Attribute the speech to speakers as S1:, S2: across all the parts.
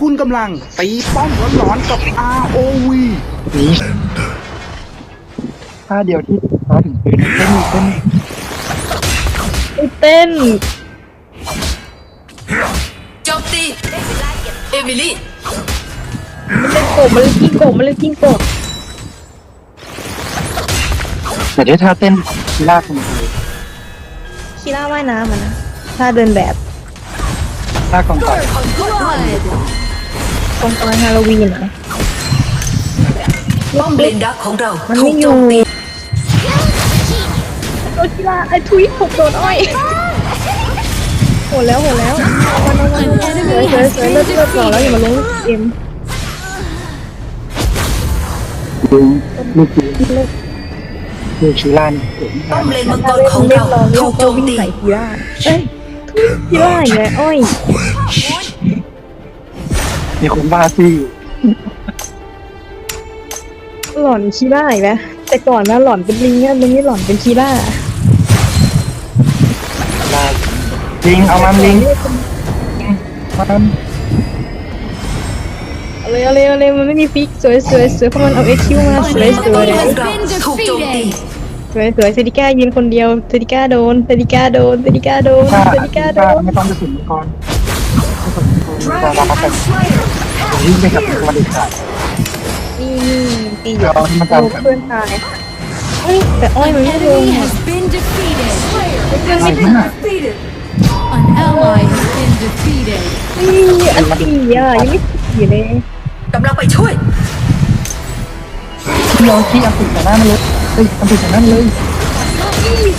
S1: คุณกำลังตีป้อมร้อนๆกับ ROV
S2: นี้ท่าเดียวที่มาถึงปืนเต้นเต้น
S3: ไอ้เต้น
S4: โจมตีเอมิลี่
S3: มันเล่นโกบมันเล่นกิ้งโกบมันเล่นกิ้งโกบ
S2: แต่ด้วยท่าเต้นที่ลากคนดู
S3: คีร่าว่ายน้ำมันนะถ้าเดินแบบ
S2: ท่ากองไฟ
S3: ตรงตอนฮาโลวีนนะ
S4: ป้อมเลนดักของเรา
S3: มัน
S4: ถู
S3: ไม่
S4: ก
S3: อ
S4: โจ
S3: ยู่
S4: มตี
S3: โดนคีร่าไอ้ทุยผมโดนอ้อยโหดแล้วโหดแล้วมันมันมันสวยสวยสวยเลิศเลิศต่อแล้วอย่ามาลงเอ็ม
S2: ดึงลูกปืนลูกชิล่านี่เก่ง
S4: ป้อมเลนมังก
S3: ถ้ารเล่น
S4: ของ
S3: เล่น
S4: เรา
S3: รอเลี้ย
S4: ถู
S3: ว
S4: กโจ
S3: ก็
S4: ม
S3: วิ่ง
S4: ตี
S3: ใส่คีร่าเอ้ยทุยคีร่าอย่างเงี้ยอ้อย
S2: มีคนบ้าซี่
S3: หล่อนคีร่าอีกแล้วแต่ก่อนนะหล่อนเป็นลิงอะตรงนี้หล่อนเป็นคีร่า
S2: ลาลิงเอามันลิงมัน
S3: เอาเลยเอาเลยเอาเลยมันไม่มีฟิกสวยสวยสวยเพราะมันเอาเอ็กคิวมาสวยส
S4: ป้อ
S3: ว
S4: ม
S3: ย
S4: เลนของเราถูกโจมตี
S3: สวยสวยเซดิก้ายืนคนเดียวเซดิก้าโดนเซดิก้าโดนเซดิก้าโดน
S2: ถ้า
S3: เซดิก้าโด
S2: ถ้านไม่ต้องไปถึงมังกรไม่ต้องถึงมังกรเราเราแบบ วิ่งไปกับมันอีกค่ะ
S3: นี่นี่ตีอยู่
S2: เอาที่มัน
S3: โอ้
S2: จำ
S3: เพื่อนตายเฮ้ยแต่อ้อยมันไม่ลง
S5: enemy
S3: อะ
S5: has been defeated.
S2: อะไมาก
S5: An ally has been defeated.
S3: นี่อันตีอะยังไม่ตีเลย
S4: กำลังไปช่วย
S2: ที่เราที่อังกฤษแต่น้ามันเลยเฮ้ยอังกฤษแต่น้ามันเลย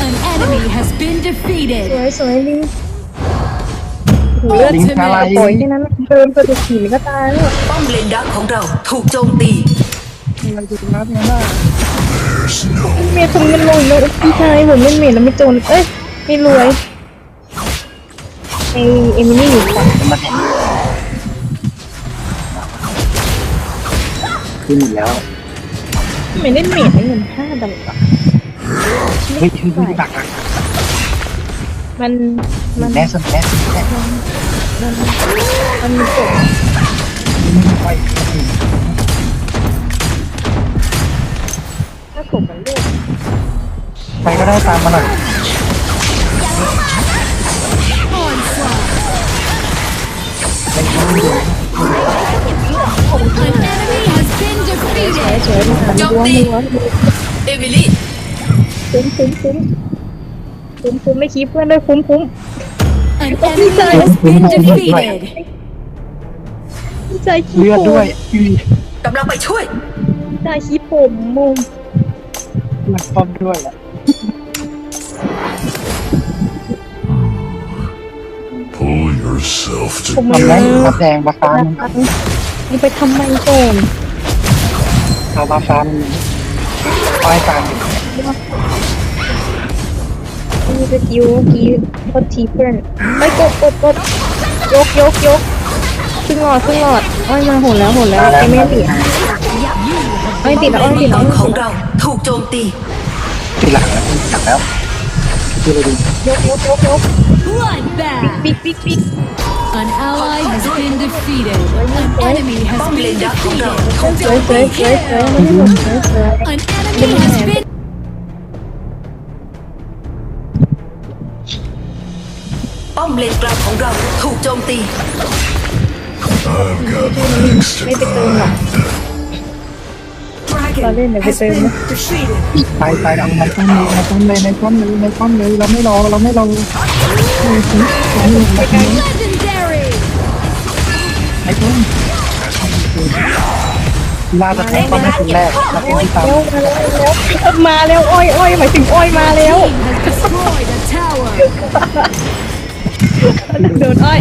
S5: An enemy has been
S3: ส
S5: defeated.
S3: วยสวยลิง เลือด
S2: ลิงอะไร
S3: ปล่อยแค่นั้นเดินกระโดดขี่มันก็ตายแล้ว
S4: ป้อมเลนดักของเราถูกโจมตี
S2: อะไรดูนะเนี่ยน่า
S3: เมย์ทำเงินลงอีกแล้วพี่ชายผมเล่นเมย์แล้วไม่จนเอ้ยไม่รวยไอเอมิลี่อยู่ฝั่ง
S2: มันเห็นขึ้นอีกแล้ว
S3: ไม่เล่นเมย์ได้เงินห้าดอลลาร์
S2: เฮ้ยชื่อที่ตักอะ
S3: มันมัน
S2: แน่สนแน่แน่
S3: มันมันมีกฎ
S2: ไป
S3: ถ้ากฎมันเลือก
S2: ไปก็ได้ตามมาหน่อย
S5: An enemy has been
S3: สวย
S5: defeated.
S3: สวยมันล้วนล้วน
S4: เอมิลี่
S3: คุ้มคุ้มคุ้ม คุ้มคุ้มไม่คีบเพื่อนด้วยคุ้มคุ้ม
S5: An enemy has been defeated.
S3: ใจคีบ
S2: เลือดด้วย
S4: กำลังไปช่วย
S3: ใจคีบผมมุม
S2: เลือดป้อมด้วยอะ
S6: Pull yourself
S3: ผม
S2: ทำ
S3: มัน
S2: ไร
S3: เลย
S2: มาแดงมาฟ้า
S3: นี่ไปทำไมก่อน
S2: เอามาฟ้ามันป้ายกลาง
S3: นี่ส กิลกีโคตรทีเพื่อนไปกดกดกดยกยกยกขึ้นหลอดขึ้นหลอดอ้อยมาโหดแล้วโหดแล้วไอ้แม่ติดอ้อยติดแล้วอ้อยติดแล้ว
S4: ของเราถูกโจมตี
S2: ทีหลังแล้วจับแล้วคือเลยดี
S3: ยกยกยกยก
S5: Bloodbath.
S3: ปิ๊กปิ๊กปิ๊ก
S5: An ally has been defeated. An enemy
S4: ป้อ
S5: has
S4: มเล
S5: been
S4: นดักของเรา
S5: defeated.
S4: ถูก
S3: ส
S4: เลนกลางของเราถูกโจมตี
S6: I've got things
S3: ไม่
S6: to
S3: ไปเติมหรอกเราเล่นเดี๋ยวไปเติมนะ
S2: ไปไปเอาในป้อมเลยในป้อมเลยในป้อมเลยในป้อมเลยเราไม่รอเราไม่รอ
S5: legendary.
S2: ในป้อมลาจะแทงป้อมเป็นคนแรกแล้วเป็นที่ตาม
S3: เร็วมาแล้วเร็วมาแล้วอ้อยอ้อยหมายถึงอ้อยมาแล้ว โดนอ้อย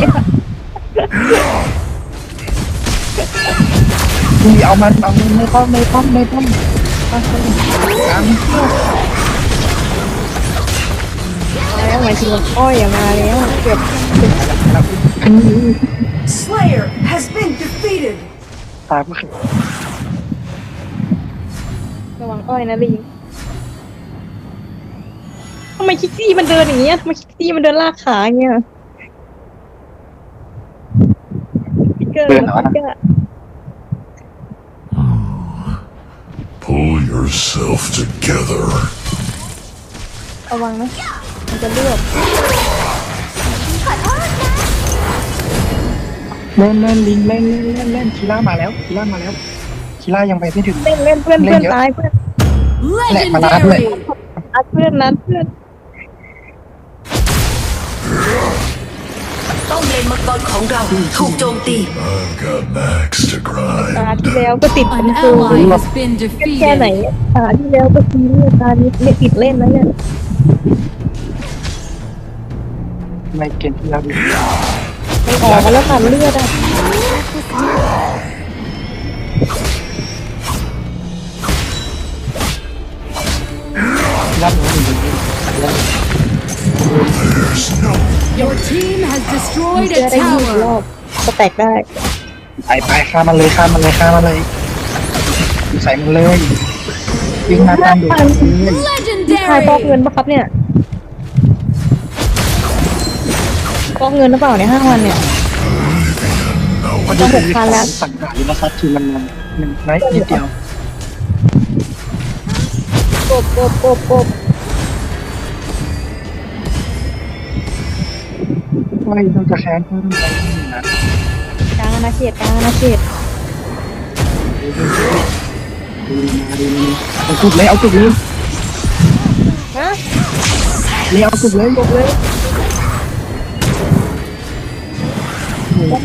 S2: ดีเอามันเอามันในป้อมในป้อมในป้อมกลาง
S3: แล้วหมายถึงว่าอ้อยอะมาแล้วเกือบ
S4: Slayer has been defeated
S2: ตามก็คือ
S3: ระวังอ้อยนะลิงทำไมคิกซี่มันเดินอย่างเงี้ยทำไมคิกซี่มันเดินลากขาอย่างเงี้ยพิกเก เกอร์
S2: เดินเหรอ
S3: ฟิกเกอร์
S6: Pull yourself together.
S3: ระวังนะ มันจะเลือก
S2: เล่นเล่นลิงเล่นเล่นเล่นเล่นคีล่ามาแล้วคีล่ามาแล้วคีล่ายังไปไม่ถึง
S3: เล่นเล่นเพื่อน
S2: เล่
S3: เพื่อนน
S2: เยอะ
S3: ตายเพื่อน
S2: แหลกมาลาด้วย
S5: Legendary.
S3: รักเพื่อนนั้นเพื่อน
S4: มเลนมังกรของเราถูกโจมตี
S6: I've got max to
S3: ตา
S6: grind.
S3: ที่แล้วก็ติดเป็น
S5: An
S3: ครู
S5: ally has been
S3: แค่ไหน
S5: defeated.
S3: ตาที่แล้วก็ซีเรียสตานี้ไม่ติดเล่นแล้วเนี่ย
S2: ไม่เกมที่แล้วดี
S3: ไม่ออกมาแล้วค่ะเลือดอะ
S5: destroyed
S3: เจอ
S5: a
S3: ได้ยี่สิบรอ
S5: tower.
S3: บก็แตกได้
S2: ไปไปฆ่ามันเลยฆ่ามันเลยฆ่ามันเลย ใส่มันเลยวิ่งมาตามดูเลย
S3: ชายฟอก
S5: Legendary.
S3: เงินปะครับเนี่ยฟอกเงินหรือเปล่าเนี่ยห้าวันเนี่ย
S2: วัน
S3: จะ
S2: นี้
S3: หกพันแล้ว
S2: สั่งหาอยู่นะครับทีมันมันหนึ่งไนท์นิดเดียว
S3: กบกบกบกบ
S2: ไม่ต้องจะแค้นเพิ่มไปนะ
S3: กลางอาณาเขตกลางอาณาเขต
S2: ดูมาดูมาเอาจุดเลยเอาจุดเลย
S3: ฮะ
S2: เลยเอาจุดเลยจบเลย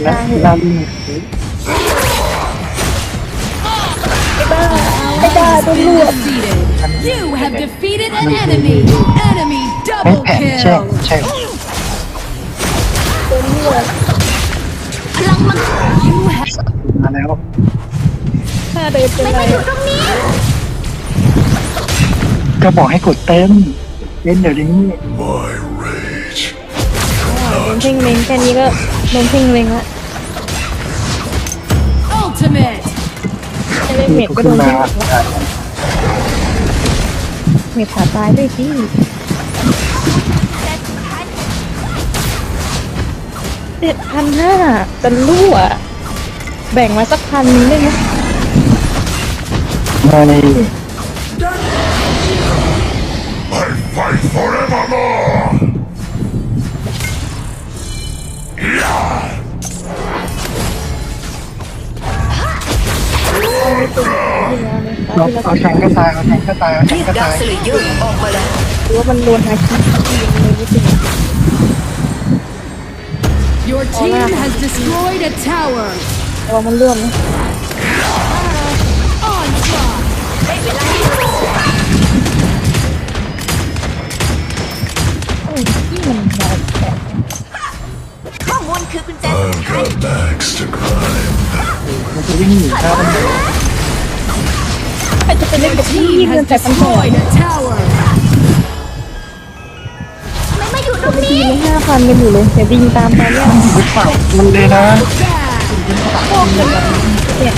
S2: แล้วเวลาดี
S3: ไม่ได้ไม่ได้ต้อง
S5: Been
S3: รวด
S5: defeated. You have defeated an enemy. Enemy
S2: ไม่
S5: double
S2: แผ่แช่
S5: kill.
S2: แช่
S3: ต้องรวด
S5: You have
S2: มาแล้ว
S3: ถ้าเดินเป็นไร
S2: ก็บอกให้กดเต็มเล่นเดี๋ยวนี้
S6: my rage.
S3: โดนเพ่งเล็งแค่นี้ก็โดนเพ่งเล็งละ
S5: ultimate.
S3: จะเล่นเม็ดก็โด
S2: น
S3: น
S2: มา
S3: เพ่งเล็งละเมดขาตายด้วยสิ จ็ดพันห้าจะรั่ว แบ่งมาสักพันนึงได้ไหม
S2: มาใน
S6: I fight forevermore.
S2: เราเอาแทงก็ตายเอาแทงก็ตายเอาแท
S4: เรี
S2: ง
S4: ยก
S2: ก็
S4: ดา
S2: ตา
S4: วยสเลเยอร์ออกมาแล้ว
S3: หรือว่ามันโดนฮาคิเลยรู้สึก
S5: Your team has destroyed a tower.
S3: แต่ว่ามันเลื่อมนะ
S5: Onslaught.
S3: อุ้ยที่มันมาแปลก
S6: I've got max to grind.
S2: มันจะวิ่งหนีข้ามัน
S3: ใครจะไปเล่นกับพี่
S5: Team
S3: เงิน
S5: has
S3: แต่พันหอ
S5: destroyed a tower.
S3: ทีไม่ห้าพันกันอยู่เลยเดี๋ยววิ่งตามไปเนี่ย
S2: มันเลยนะ
S3: พวกกันแบบเนี่ย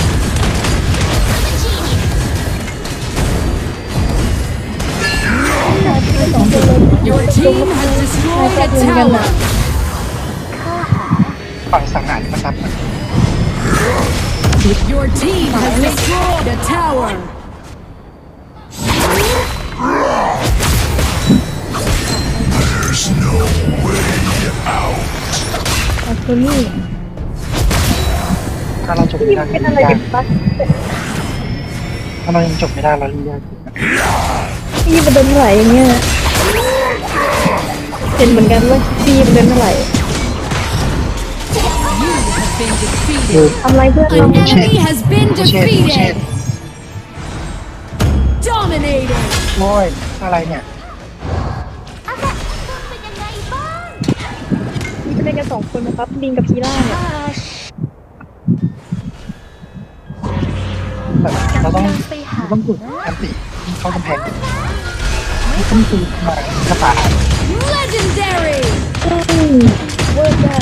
S5: Your team has destroyed a tower.
S2: ฝั่งสังหารมาซับ
S5: Your team has destroyed a tower.
S3: เอาตัวนี้
S2: ถ้าเราจบไม่
S3: พี่
S2: ได้
S3: มันเป็นอะไรกันปะ
S2: ถ้าเรายังจบไม่ได้เราเล่นยาก
S3: พี่มันเดินไหลอย่างเงี้ยเห็นเหมือนกันว่าพี่มันเดินไหล
S5: Been defeated.
S2: คือ
S3: ทำไรเพื่อนเรา
S5: An enemy has been
S2: เช่โอเช่
S5: defeated. Dominated.
S2: โอ้ยอะไรเนี่ย
S3: สองคนนะครับลิงกับพีร่าเนี่ย
S2: แบบเราต้องเราต้องกดอันติเข้ากำแพงไม่ต้องตีมากระต่าย
S5: Legendary.
S3: อืมเวิร์ดอะ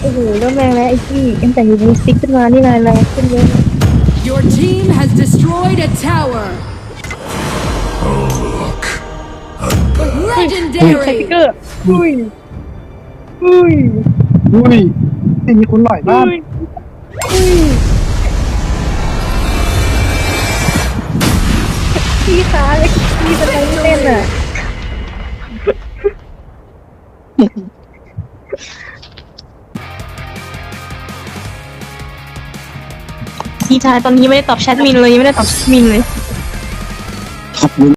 S3: โอ้โหเริ่มแรงแล้วไอ้พี่ตั้งแต่ยูบูสติ๊กขึ้นมานี่นายแรงขึ้นเยอะ
S5: Your team has destroyed a tower.
S6: Look.
S3: ใครส
S5: Legendary.
S3: อุ้ยอุ้ย
S2: นี่มีคนหล่อยบ้าน
S3: พี่คะเลยพี่เป็นอะไรเล่นอะพี่ชายตอนนี้ไม่ได้ตอบแชทมินเลยยังไม่ได้ตอบแชทมินเลย
S1: ขอบคุณ